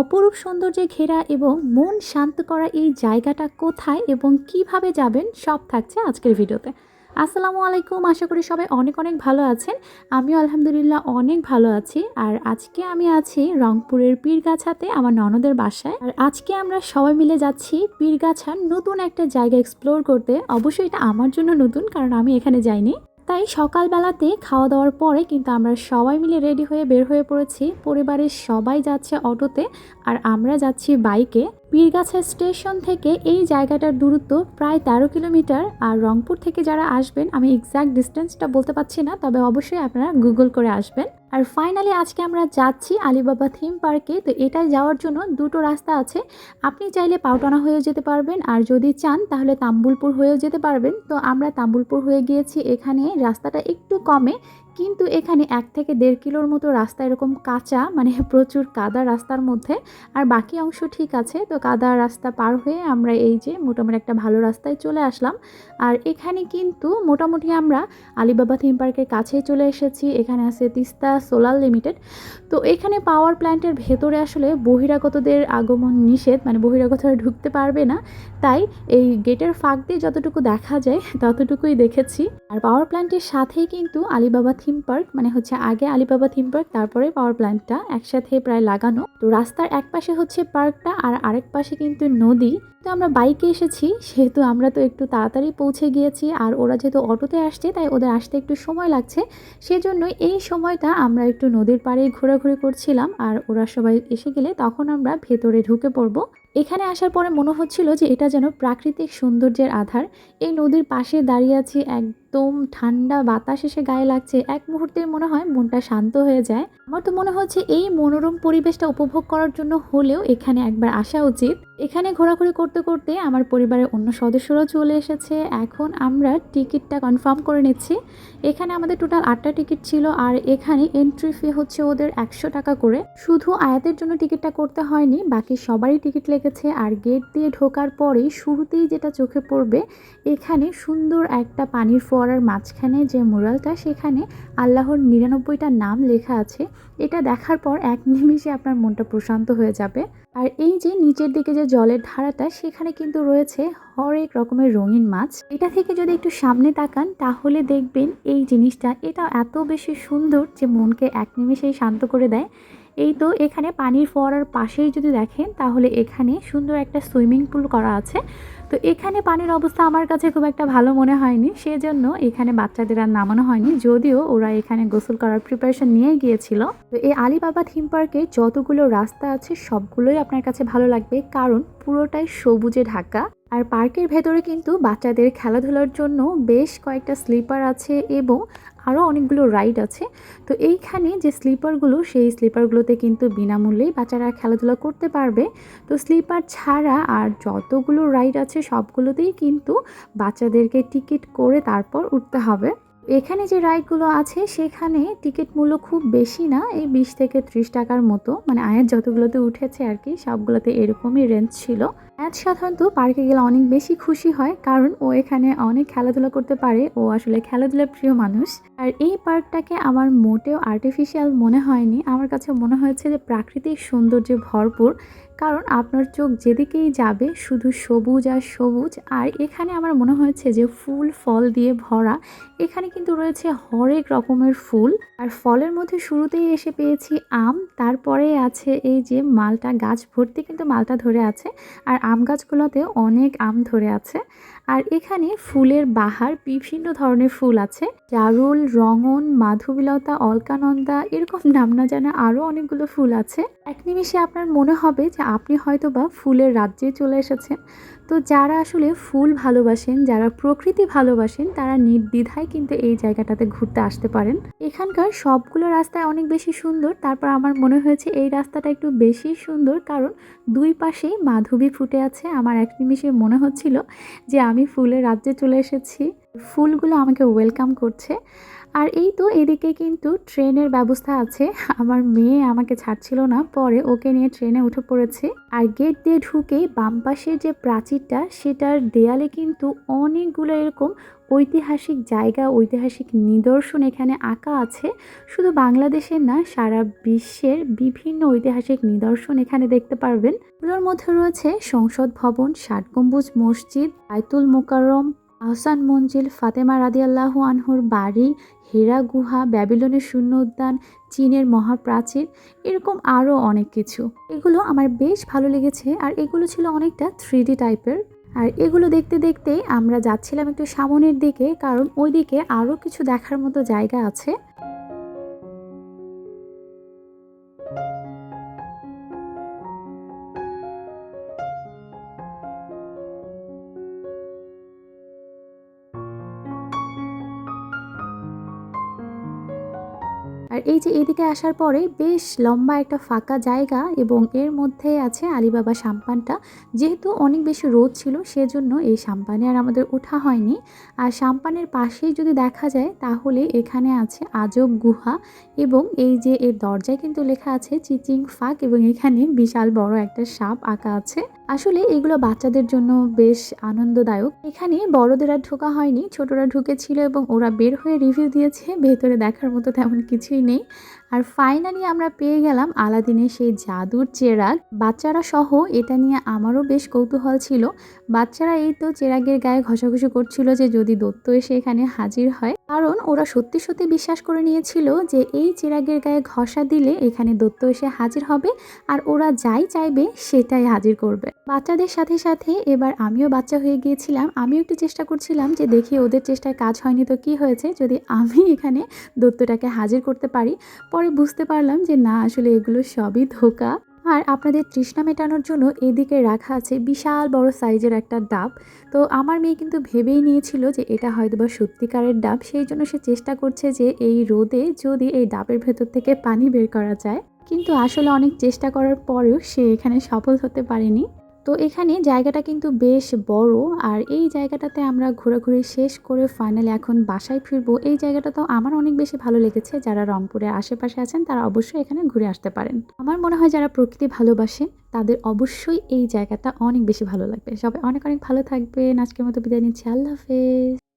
অপরূপ সৌন্দর্যে ঘেরা এবং মন শান্ত করা এই জায়গাটা কোথায় এবং কীভাবে যাবেন সব থাকছে আজকের ভিডিওতে। আসসালামু আলাইকুম, আশা করি সবাই অনেক অনেক ভালো আছেন। আমিও আলহামদুলিল্লাহ অনেক ভালো আছি। আর আজকে আমি আছি রংপুরের পীরগাছাতে আমার ননদের বাসায়। আর আজকে আমরা সবাই মিলে যাচ্ছি পীরগাছার নতুন একটা জায়গা এক্সপ্লোর করতে। অবশ্যই এটা আমার জন্য নতুন, কারণ আমি এখানে যাইনি। তাই সকালবেলাতে খাওয়া দাওয়ার পরে কিন্তু আমরা সবাই মিলে রেডি হয়ে বের হয়ে পড়েছি। পরিবারের সবাই যাচ্ছে অটোতে আর আমরা যাচ্ছি বাইকে। পীরগাছা স্টেশন থেকে এই জায়গাটার দূরত্ব প্রায় তেরো কিলোমিটার। আর রংপুর থেকে যারা আসবেন, আমি এক্স্যাক্ট ডিস্টেন্সটা বলতে পারছি না, তবে অবশ্যই আপনারা গুগল করে আসবেন। আর ফাইনালি আজকে আমরা যাচ্ছি আলিবাবা থিম পার্কে তো এটায় যাওয়ার জন্য দুটো রাস্তা আছে। আপনি চাইলে পাউটানা হয়েও যেতে পারবেন, আর যদি চান তাহলে তাম্বুলপুর হয়েও যেতে পারবেন। তো আমরা তাম্বুলপুর হয়ে গিয়েছি, এখানে রাস্তাটা একটু কমে। কিন্তু এখানে এক থেকে দেড় কিলোর মতো রাস্তা এরকম কাঁচা মানে প্রচুর কাদা রাস্তার মধ্যে। আর বাকি অংশ ঠিক আছে, তো কাদা রাস্তা পার হয়ে আমরা এই যে মোটামুটি একটা ভালো রাস্তায় চলে আসলাম। আর এখানে কিন্তু মোটামুটি আমরা আলিবাবা থিম পার্কের কাছেই চলে এসেছি, এখানে আছে তিস্তা সোলার লিমিটেড। তো এখানে পাওয়ার প্ল্যান্টের ভেতরে আসলে বহিরাগতদের আগমন নিষেধ মানে বহিরাগতরা ঢুকতে পারবে না। তাই এই গেটের ফাঁক দিয়ে যতটুকু দেখা যায়, ততটুকুই দেখেছি। আর পাওয়ার প্ল্যান্টের সাথেই কিন্তু আলিবাবা থিম পার্ক মানে হচ্ছে আগে আলিবাবা থিম পার্ক, তারপরে পাওয়ার প্ল্যান্টটা একসাথে প্রায় লাগানো। তো রাস্তার এক পাশে হচ্ছে পার্কটা আর আরেক পাশে কিন্তু নদী। তো আমরা বাইকে এসেছি, সেহেতু আমরা তো একটু তাড়াতাড়ি পৌঁছে গিয়েছি। আর ওরা যেহেতু অটোতে আসছে, তাই ওদের আসতে একটু সময় লাগছে। সেজন্যই এই সময়টা আমরা একটু নদীর পাড়ে ঘোরাঘুরি করছিলাম। আর ওরা সবাই এসে গেলে তখন আমরা ভেতরে ঢুকে পড়ব। এখানে আসার পরে মনে হচ্ছিল যে এটা যেন প্রাকৃতিক সৌন্দর্যের আধার। এই নদীর পাশে দাঁড়িয়ে আছি একদম ঠান্ডা বাতাস এসে গায়ে লাগছে। এক মুহূর্তে মনে হয় মনটা শান্ত হয়ে যায়। আমার তো মনে হচ্ছে এই মনোরম পরিবেশটা উপভোগ করার জন্য হলেও এখানে একবার আসা উচিত। এখানে ঘোরাঘুরি করতে করতে আমার পরিবারের অন্য সদস্যরাও চলে এসেছে। এখন আমরা টিকিটটা কনফার্ম করে নিচ্ছি। এখানে আমাদের টোটাল আটটা টিকিট ছিল আর এখানে এন্ট্রি ফি হচ্ছে ওদের একশো টাকা করে। শুধু আয়াতের জন্য টিকিটটা করতে হয়নি, বাকি সবারই টিকিট লেগেছে। আর গেট দিয়ে ঢোকার পরেই শুরুতেই যেটা চোখে পড়বে, এখানে সুন্দর একটা পানির ফোয়ারার মাঝখানে যে মুরালটা, সেখানে আল্লাহর নিরানব্বইটা নাম লেখা আছে। এটা দেখার পর এক নিমিষে আপনার মনটা প্রশান্ত হয়ে যাবে। আর এই যে নিচের দিকে যে জলের ধারাটা, সেখানে কিন্তু রয়েছে হরেক রকমের রঙিন মাছ। এটা থেকে যদি একটু সামনে তাকান, তাহলে দেখবেন এই জিনিসটা, এটা এত বেশি সুন্দর যে মনকে এক নিমিষেই শান্ত করে দেয়। এই তো এখানে পানির ফোয়ারার পাশেই যদি দেখেন, তাহলে এখানে সুন্দর একটা সুইমিং পুল করা আছে। তো এখানে পানির অবস্থা আমার কাছে খুব একটা ভালো মনে হয়নি, সেজন্য এখানে বাচ্চাদের আর নামানো হয়নি, যদিও ওরা এখানে গোসল করার প্রিপারেশন নিয়ে গিয়েছিল। তো এই আলিবাবা থিম পার্কে যতগুলো রাস্তা আছে, সবগুলোই আপনার কাছে ভালো লাগবে, কারণ পুরোটাই সবুজে ঢাকা। আর পার্কের ভেতরে কিন্তু বাচ্চাদের খেলাধুলার জন্য বেশ কয়েকটা স্লিপার আছে এবং আরও অনেকগুলো রাইড আছে। তো এইখানে যে স্লিপারগুলো সেই স্লিপারগুলোতে কিন্তু বিনামূল্যেই বাচ্চারা খেলাধুলা করতে পারবে। তো স্লিপার ছাড়া আর যতগুলো রাইড আছে, সবগুলোতেই কিন্তু বাচ্চাদেরকে টিকিট করে তারপর উঠতে হবে। এখানে যে রাইডগুলো আছে, সেখানে টিকিট মূল্য খুব বেশি না। এই বিশ থেকে ত্রিশ টাকার মতো। মানে আয়ের যতগুলোতে উঠেছে আর কি, সবগুলোতে এরকমই রেঞ্জ ছিল। আয়াত সাধারণত পার্কে গেলে অনেক বেশি খুশি হয়, কারণ ও এখানে অনেক খেলাধুলা করতে পারে। ও আসলে খেলাধুলার প্রিয় মানুষ। আর এই পার্কটাকে আমার মোটেও আর্টিফিশিয়াল মনে হয়নি। আমার কাছে মনে হয়েছে যে প্রাকৃতিক সৌন্দর্যে ভরপুর। কারণ আপনার চোখ যেদিকেই যাবে শুধু সবুজ আর সবুজ। আর এখানে আমার মনে হয়েছে যে ফুল, ফল দিয়ে ভরা। এখানে কিন্তু রয়েছে হরেক রকমের ফুল। আর ফলের মধ্যে শুরুতেই এসে পেয়েছি আম, তারপরে আছে এই যে মালটা গাছ ভর্তি কিন্তু মালটা ধরে আছে। আর আম গাছগুলোতে অনেক আম ধরে আছে। আর এখানে ফুলের বাহার বিভিন্ন ধরনের ফুল আছে। চারুল রঙন, মাধবীলতা, অলকানন্দা এরকম নাম না জানা আরও অনেকগুলো ফুল আছে। এক নিমিষে আপনার মনে হবে যে আপনি হয়তো বা ফুলের রাজ্যে চলে এসেছেন। তো যারা আসলে ফুল ভালোবাসেন, যারা প্রকৃতি ভালোবাসেন, তারা নির্দ্বিধায় কিন্তু এই জায়গাটাতে ঘুরতে আসতে পারেন। এখানকার সবগুলো রাস্তায় অনেক বেশি সুন্দর। তারপর আমার মনে হয়েছে এই রাস্তাটা একটু বেশি সুন্দর, কারণ দুই পাশেই মাধবী ফুটে আছে। আমার এক নিমিষে মনে হচ্ছিল যে আমি ফুলের রাজ্যে চলে এসেছি। ফুলগুলো আমাকে ওয়েলকাম করছে। আর এই তো এদিকে কিন্তু ট্রেনের ব্যবস্থা আছে। আমার মেয়ে আমাকে ছাড়ছিল না, পরে ওকে নিয়ে ট্রেনে উঠে পড়েছে। আর গেট দিয়ে ঢুকে বাম পাশের যে প্রাচীরটা, সেটার দেয়ালে কিন্তু অনেকগুলো এরকম ঐতিহাসিক জায়গা, ঐতিহাসিক নিদর্শন এখানে আঁকা আছে। শুধু বাংলাদেশের না, সারা বিশ্বের বিভিন্ন ঐতিহাসিক নিদর্শন এখানে দেখতে পারবেন। এগুলোর মধ্যে রয়েছে সংসদ ভবন, ষাট গম্বুজ মসজিদ, আয়তুল মোকাররম আহসান মঞ্জিল, ফাতেমা রাদিয়াল্লাহ আনহুর বাড়ি, হেরা গুহা, ব্যাবিলনের শূন্য উদ্যান চীনের মহাপ্রাচীর, এরকম আরও অনেক কিছু। এগুলো আমার বেশ ভালো লেগেছে আর এগুলো ছিল অনেকটা থ্রি টাইপের। আর এগুলো দেখতে দেখতে আমরা যাচ্ছিলাম একটু সামনের দিকে, কারণ ওই দিকে আরও কিছু দেখার মতো জায়গা আছে। আর এই যে এদিকে আসার পরে বেশ লম্বা একটা ফাঁকা জায়গা এবং এর মধ্যে আছে আলিবাবা সাম্পানটা। যেহেতু অনেক বেশি রোদ ছিল, সেজন্য এই সাম্পানে আর আমাদের ওঠা হয়নি। আর সাম্পানের পাশেই যদি দেখা যায়, তাহলে এখানে আছে আজব গুহা এবং এই যে এর দরজায় কিন্তু লেখা আছে চিচিং ফাঁক এবং এখানে বিশাল বড় একটা সাপ আঁকা আছে। আসলে এগুলো বাচ্চাদের জন্য বেশ আনন্দদায়ক। এখানে বড়দের আর ঢোকা হয়নি, ছোটরা ঢুকেছিল এবং ওরা বের হয়ে রিভিউ দিয়েছে, ভেতরে দেখার মতো তেমন কিছুই নেই। আর ফাইনালি আমরা পেয়ে গেলাম আলাদিনের সেই জাদুর চেরাগ। বাচ্চারা সহ এটা নিয়ে আমারও বেশ কৌতূহল ছিল। বাচ্চারা এই তো চেরাগের গায়ে ঘষাঘষি করছিল যে যদি দত্ত এসে এখানে হাজির হয়। কারণ ওরা সত্যি সত্যি বিশ্বাস করে নিয়েছিল যে এই চেরাগের গায়ে ঘষা দিলে এখানে দত্ত এসে হাজির হবে আর ওরা যাই চাইবে সেটাই হাজির করবে। বাচ্চাদের সাথে সাথে এবার আমিও বাচ্চা হয়ে গিয়েছিলাম। আমিও একটু চেষ্টা করছিলাম যে দেখি ওদের চেষ্টায় কাজ হয়নি তো কি হয়েছে? যদি আমি এখানে দত্তটাকে হাজির করতে পারি। পরে বুঝতে পারলাম যে না, আসলে এগুলো সবই ধোকা। আর আপনাদের তৃষ্ণা মেটানোর জন্য এদিকে রাখা আছে বিশাল বড় সাইজের একটা ডাব। তো আমার মেয়ে কিন্তু ভেবেই নিয়েছিল যে এটা হয়তো বা সত্যিকারের ডাব। সেই জন্য সে চেষ্টা করছে যে এই রোদে যদি এই ডাবের ভেতর থেকে পানি বের করা যায়। কিন্তু আসলে অনেক চেষ্টা করার পরেও সে এখানে সফল হতে পারেনি। তো এখানে জায়গাটা কিন্তু বেশ বড় আর এই জায়গাটাতে আমরা ঘোরাঘুরি শেষ করে ফাইনালি এখন বাসায় ফিরবো। এই জায়গাটা তো আমার অনেক বেশি ভালো লেগেছে। যারা রংপুরের আশেপাশে আছেন, তারা অবশ্যই এখানে ঘুরে আসতে পারেন। আমার মনে হয় যারা প্রকৃতি ভালোবাসে, তাদের অবশ্যই এই জায়গাটা অনেক বেশি ভালো লাগবে। সবাই অনেক অনেক ভালো থাকবেন। আজকের মতো বিদায় নিচ্ছি। আল্লাহ হাফেজ।